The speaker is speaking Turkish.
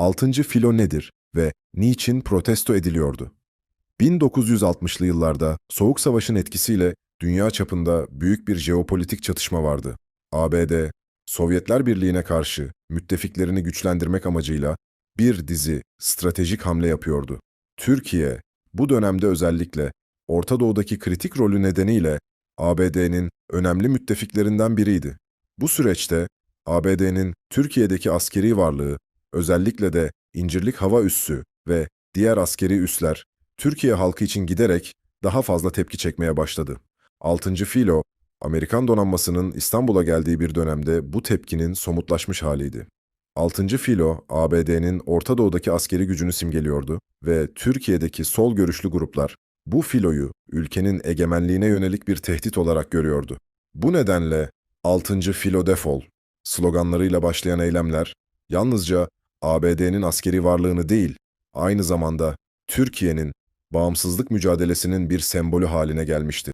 6. filo nedir ve niçin protesto ediliyordu? 1960'lı yıllarda Soğuk Savaş'ın etkisiyle dünya çapında büyük bir jeopolitik çatışma vardı. ABD, Sovyetler Birliği'ne karşı müttefiklerini güçlendirmek amacıyla bir dizi stratejik hamle yapıyordu. Türkiye, bu dönemde özellikle Orta Doğu'daki kritik rolü nedeniyle ABD'nin önemli müttefiklerinden biriydi. Bu süreçte ABD'nin Türkiye'deki askeri varlığı, özellikle de İncirlik Hava Üssü ve diğer askeri üsler Türkiye halkı için giderek daha fazla tepki çekmeye başladı. 6. filo, Amerikan donanmasının İstanbul'a geldiği bir dönemde bu tepkinin somutlaşmış haliydi. 6. filo, ABD'nin Orta Doğu'daki askeri gücünü simgeliyordu ve Türkiye'deki sol görüşlü gruplar bu filoyu ülkenin egemenliğine yönelik bir tehdit olarak görüyordu. Bu nedenle 6. filo defol sloganlarıyla başlayan eylemler yalnızca ABD'nin askeri varlığını değil, aynı zamanda Türkiye'nin bağımsızlık mücadelesinin bir sembolü haline gelmişti.